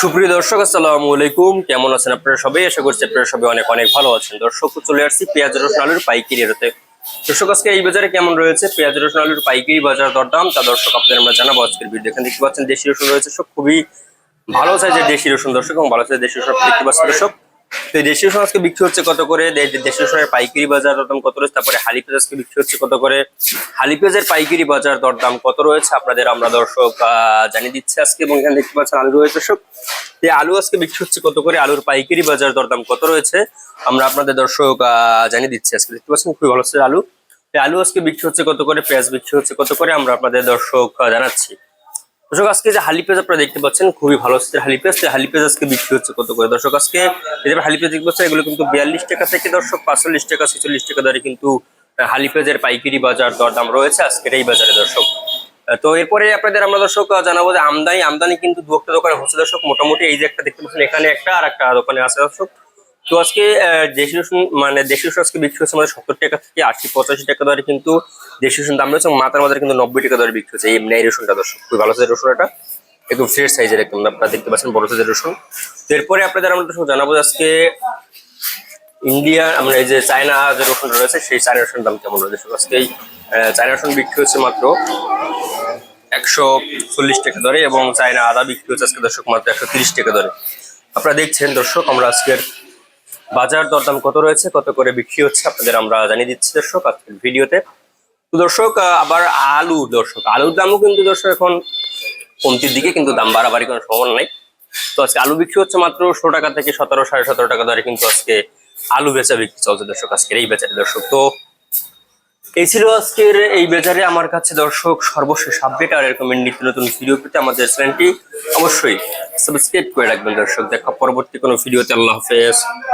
সুপ্রিয় দর্শক, আসসালামু আলাইকুম। কেমন আছেন আপনারা সবাই? আশা করছি আপনারা সবাই অনেক অনেক ভালো আছেন। দর্শক, চলে আসছি পেঁয়াজ, রসুন, আলুর পাইকারি রেটে। দর্শক, আজকে এই বাজারে কেমন রয়েছে? পেঁয়াজ, রসুন, আলুর পাইকারি বাজার দরদাম। তা দর্শক, আপনাদের আমরা জানাব আজকের ভিডিও। এখানে দেখতে পাচ্ছেন, দেশি রসুন রয়েছে। সব খুবই ভালো সাইজের দেশি রসুন দর্শক, এবং ভালো সাইজের দেশি রসুন দেখতে পাচ্ছেন দর্শক। তো এই দেশি রসুন আজকে বিক্রি হচ্ছে কত করে? দে- দেশি রসুনের পাইকারি বাজার দরদাম কত রয়েছে? তারপরে হালি পেঁয়াজ আজকে বিক্রি হচ্ছে কত করে? হালি পেঁয়াজের পাইকারি বাজার দরদাম কত রয়েছে? আপনাদের আমরা দর্শক জানিয়ে দিচ্ছি আজকে এবং এখানে দেখতে পাচ্ছেন আলু রয়েছে। দর্শক এই আলু আজকে বিক্রি হচ্ছে কত করে? আলুর পাইকারি বাজার দরদাম কত রয়েছে? আমরা আপনাদের দর্শক জানিয়ে দিচ্ছি আজকে। দেখতে পাচ্ছেন খুবই ভালো হচ্ছে আলু। আলু আজকে বিক্রি হচ্ছে কত করে? পেঁয়াজ বিক্রি হচ্ছে কত করে? আমরা আপনাদের দর্শক জানাচ্ছি। দর্শক, আজকে যে হালি পেঁয়াজ আপনারা দেখতে পাচ্ছেন, খুবই ভালো হালি পেঁয়াজ। হালি পেঁয়াজ আজকে বিক্রি হচ্ছে কত করে? দর্শক, আজকে এই হালি পেঁয়াজ দেখতে পাচ্ছেন, এগুলো কিন্তু বিয়াল্লিশ টাকা থেকে দর্শক, পাঁচচল্লিশ টাকা, ছেচল্লিশ টাকা দরে কিন্তু হালি পেঁয়াজের পাইকারি বাজার দরদাম রয়েছে আজকের এই বাজারে দর্শক। তো এরপরে আপনাদের আমরা দর্শক জানাব যে আমদানি আমদানি কিন্তু দু একটা দোকানে হচ্ছে দর্শক। মোটামুটি এই যে একটা দেখতে পাচ্ছেন, এখানে একটা আর একটা দোকানে আছে দর্শক। তো আজকে আহ, দেশি রসুন মানে দেশি রসুন আজকে বিক্রি হচ্ছে আমাদের সত্তর টাকা থেকে আশি পঁচাশি টাকা দরে কিন্তু দেশি রসুন দাম রয়েছে মাথার মাথায় কিন্তু নব্বই টাকা দরে বিক্রি হচ্ছে। এই এই রসুনটা দর্শক খুবই ভালো সাইজের রসুন এটা। একদম ফ্রেশ সাইজের একদম আপনারা দেখতে পাচ্ছেন বড় সাইজের রসুন। তো এরপরে আপনাদের আমরা জানাব আজকে ইন্ডিয়া আমরা এই যে চায়না যে রসুন রয়েছে সেই চায়না রসুন দাম কেমন রয়েছে? আজকে এই চায়না রসুন বিক্রি হচ্ছে মাত্র একশো চল্লিশ টাকা দরে এবং চায়না আদা বিক্রি হচ্ছে আজকে দর্শক মাত্র একশো তিরিশ টাকা দরে। আপনারা দেখছেন দর্শক আমরা আজকের বাজার দরদাম কত রয়েছে, কত করে বিক্রি হচ্ছে আপনাদের আমরা জানিয়ে দিচ্ছি দর্শক আজকের ভিডিওতে। তো দর্শক আবার আলু, দর্শক, আলুর দামও কিন্তু দর্শক এখন কমতির দিকে, কিন্তু দাম বাড়াবাড়ি কোনো সম্ভাবনা নাই। তো আজকে আলু বিক্রি হচ্ছে মাত্র ষোলো টাকা থেকে সতেরো, সাড়ে সতেরো টাকা দরে কিন্তু আজকে আলু বেচা বিক্রি চলছে দর্শক, আজকের এই বেচারে দর্শক। তো এই ছিল আজকের এই বাজারে আমার কাছে দর্শক, সর্বশেষ আপডেট আর এরকম নিত্য নতুন ভিডিও পেতে আমাদের চ্যানেলটি অবশ্যই সাবস্ক্রাইব করে রাখবেন দর্শক। দেখা পরবর্তী কোনো ভিডিওতে আল্লাহ হাফেজ।